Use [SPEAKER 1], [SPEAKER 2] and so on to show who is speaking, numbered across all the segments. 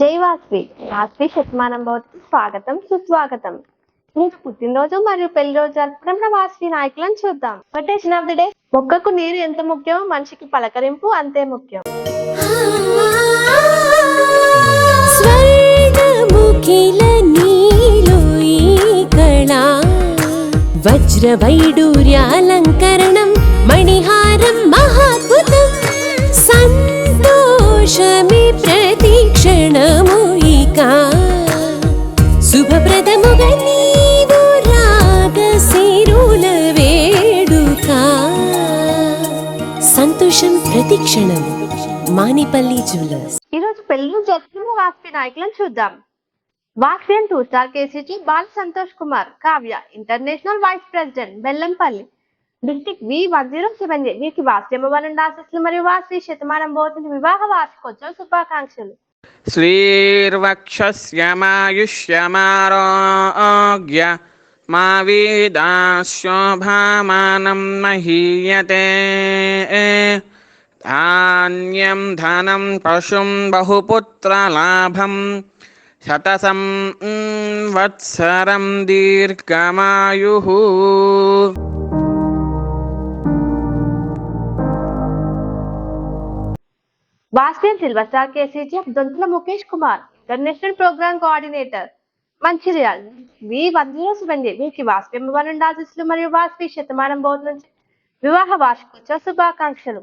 [SPEAKER 1] జై వాస్వి. వాస్వి శతమానం భవతి. స్వాగతం సుస్వాగతం. నీకు పుట్టినరోజు మరియు పెళ్ళి రోజు జరుపుకున్న మన వాస్వి నాయకులను చూద్దాం. కొటేషన్ ఆఫ్ ది డే మొక్కకు నీరు ఎంత ముఖ్యమో మనిషికి పలకరింపు అంతే ముఖ్యం.
[SPEAKER 2] వజ్ర వైడూర్యాలంకరణం మణిహారం మహాద్భుతం. సంతోషమి ప్రతీక్ష ప్రతిక్షణం మానిపల్లి జ్యువెలర్స్.
[SPEAKER 1] ఈరోజు పెళ్ళి జత్నము వాక్పి నాయకులను చూద్దాం. వాక్పియన్ two star KCT Bala Santosh Kumar Kavya international vice president Bellampalli district V one zero seven J వీరికి వాస్యమ్మవారండి ఆశస్సులు మరియు వాసి శతమానం బోధిని వివాహ వార్షికోత్సవ శుభాకాంక్షలు.
[SPEAKER 3] శ్రీర్వక్షమాయుష్యమారోగ్య మా వీదాశోభామానం మహీయతే. ధాన్యం ధనం పశుం బహుపుత్రలాభం శతసం
[SPEAKER 1] వత్సరం దీర్ఘమాయు. బాస్పియన్ సిల్వస్టార్ KCG KCGF Dontula Mukesh Kumar international programme coordinator. Mancherial మీ వందలో సుబండి వీరికి వాస్పి భవన్ ఆశీస్సులు మరియు వాస్పి శతమానం బోధ నుంచి వివాహ వార్షికోత్సవ శుభాకాంక్షలు.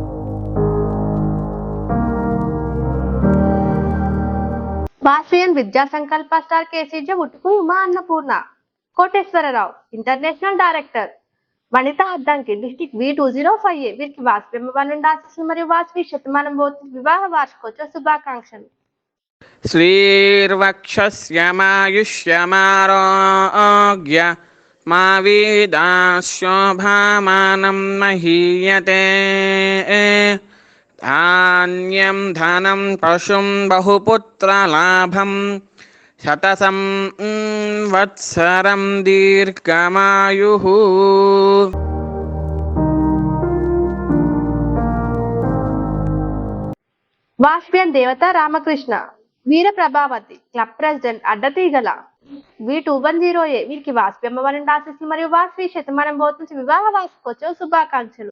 [SPEAKER 1] बास्फियन विद्या संकल्प स्टार केसीज उठ Uma Koteshwar Rao international director Vanit Addanki district V two zero five वीर की वास्फियम आशीस मैं वास्फी शतम विवाह वार्षिकोत्सव शुभाकांक्ष
[SPEAKER 3] श्रीर्वक्षस्यमायुष्यमारोग्य मावीदा शोभामानं महीयते ధాన్యం ధనం పశుం బహుపుత్రలాభం శతసం వత్సరం దీర్ఘమాయు
[SPEAKER 1] వాష్ప్యం దేవత Ramakrishna Veera Prabhavathi club president Addateegala V two one zero A వీరికి వాస్పి అమ్మవారిని ఆశిస్తుంది మరియు వాస్పి శతమానం బోధించి వివాహ వాసుకొచ్చే శుభాకాంక్షలు.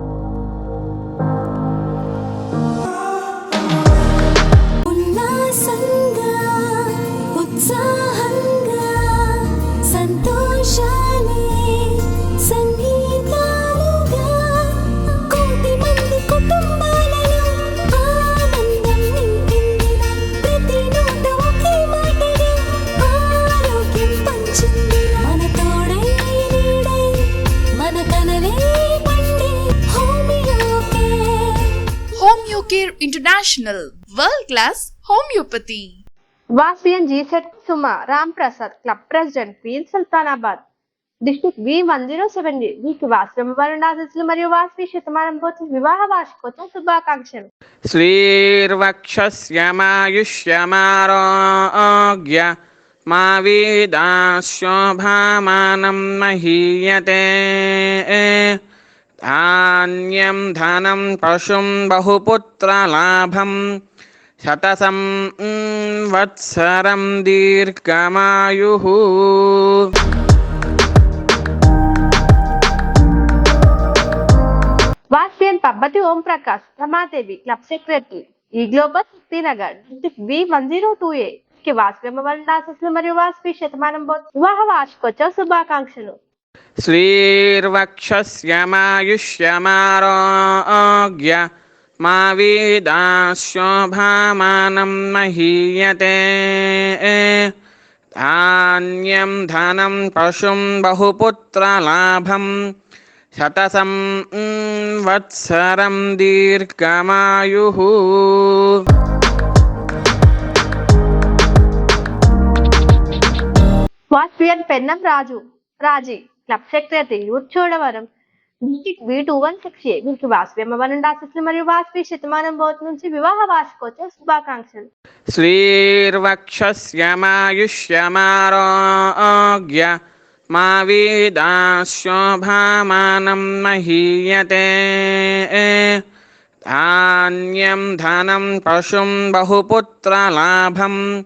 [SPEAKER 4] Care international world class homeopathy
[SPEAKER 1] వాసియన్ జీసెట్ Suma Ram Prasad club president queen Sultanabad. District V one zero seven G మీకు వాస్త్రమ వరుణాదశులు మరియు వాస్వి శతమానం పోతు వివాహ వార్షికోత్సవ శుభాకాంక్షలు.
[SPEAKER 3] శ్రీర్వక్షమాయుష్యమారోగ్య మా వీదాశోభామానం మహీయతే. ధాన్యం ధనం పశుం బహుపుత్రలాభం శతసం వత్సరం దీర్ఘమాయు
[SPEAKER 1] వాస్యన్ పబ్బతి ఓం ప్రకాష్ రమాదేవి క్లబ్ సెక్రటరీ ఈ global Shaktinagar district B one zero two A Vasvi మరియు శతమానం వివాహ వార్షికోత్సవ శుభాకాంక్షలు
[SPEAKER 3] श्रीर्वक्षस्यमायुष्यमारोग्य మా వీదాశోభామానం మహీయతే ధాన్యం ధనం పశుం బహుపుత్రలాభం శతసం మ్, వత్సరం దీర్ఘమాయు
[SPEAKER 1] వాస్పియన్ పెన్నం రాజు రాజీ club secretary youth Chodavaram B two one six A వీరికి వాసవి అమ్మవారి ఆశస్సులు మరియు వాసవి శతమానం బోత్ నుంచి వివాహ వార్షికోత్సవ శుభాకాంక్షలు.
[SPEAKER 3] శ్రీర్వక్షమాయుష్యమారోగ్య మా వీదాశోభామానం మహీయతే. ధాన్యం ధనం పశుం బహుపుత్రలాభం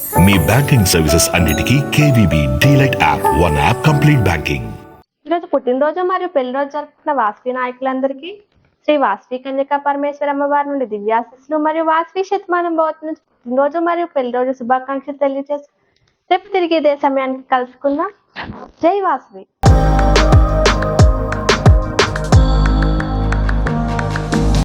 [SPEAKER 5] మీ బ్యాంకింగ్ సర్వీసెస్ అన్నిటికీ KVB DLite app one app complete banking.
[SPEAKER 1] ఈరోజు పుట్టినరోజు మరియు పెళ్ళి రోజు జరుపుకున్న వాస్వి నాయకులందరికీ శ్రీ వాస్వి కన్యకా పరమేశ్వర అమ్మవారి నుండి దివ్యాశిస్సులు మరియు వాస్వి శతమానం భవతి నుంచి పుట్టినరోజు మరియు పెళ్ళి రోజు శుభాకాంక్షలు తెలియజేసి రేపు తిరిగి ఇదే సమయానికి కలుసుకుందాం. జై వాస్వి.